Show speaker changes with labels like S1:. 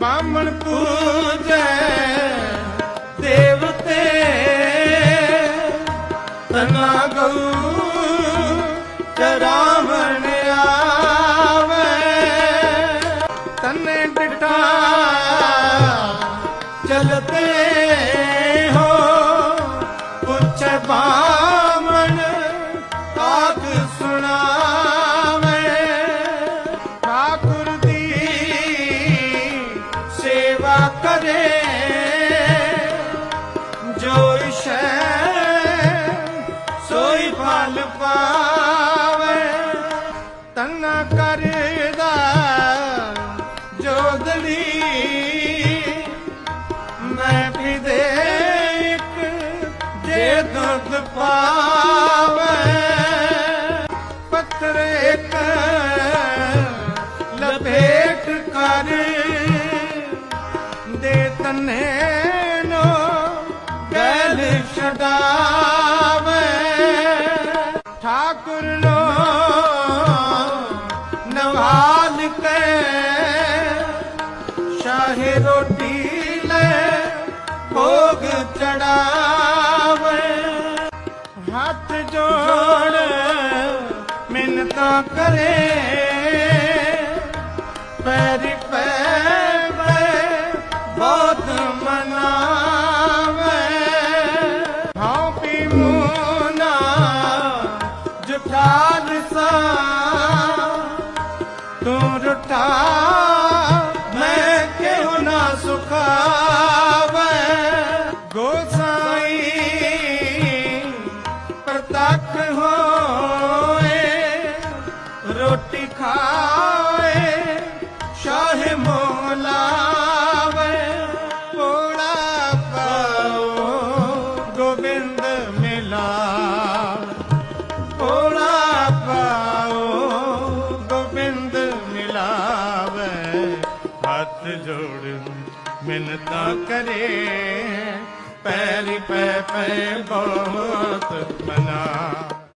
S1: ਬਾਮਣ ਪੂਜੈ ਦੇਵਤੇ ਤਨਾ ਗਉ ਚਰਾਵਣ ਆਵੇ। ਤਨੇ ਡਟਾ ਚਲਤੇ ਹੋ ਪੁੱਛ ਬਾਮਣ ਕਰੇ ਜੋ ਇਸ਼ੈ ਸੋਈ ਫਲ ਪਾਵੇ, ਤੰਨਾ ਕਰਦਾ ਜੋਦੜੀ ਮੈਂ ਵੀ ਦੇ ਇੱਕ ਜੇ ਦੁੱਧ ਪਾਵੇ, ਪੱਥਰ ਇੱਕ ਲਪੇਟ ਕਰ। ਦੇ ਗੈਲ ਛਡਾਵੇ। ਠਾਕੁਰ ਨੋ ਨਵਾਲ ਕੇ ਸ਼ਾਹੀ ਰੋਟੀ ਲੈ ਭੋਗ ਚੜਾਵੇ। ਹੱਥ ਜੋੜ ਮਿੰਨਤਾਂ ਕਰੇ, ਪੈਰੀ ਪੈਵੇ ਜੁਠਾਲ ਸਾ ਤੂੰ ਰੁਟਾ, ਮੈਂ ਕਿਉ ਨਾ ਸੁਖਾਵੇ? ਗੋਸਾਈ ਪ੍ਰਤੱਖ ਹੋਏ, ਰੋਟੀ ਖਾਏ, ਸ਼ਾਹ ਮੋਲਾਵੇ ਪੋੜਾ ਗੋਬਿੰਦ ਮਿਲਾ। ਹੱਥ ਜੋੜ ਮਿੰਨਤਾਂ ਕਰੇ। ਪੈਰੀ ਪੈ ਪੈ ਬਹੁਤ ਮਨਾ।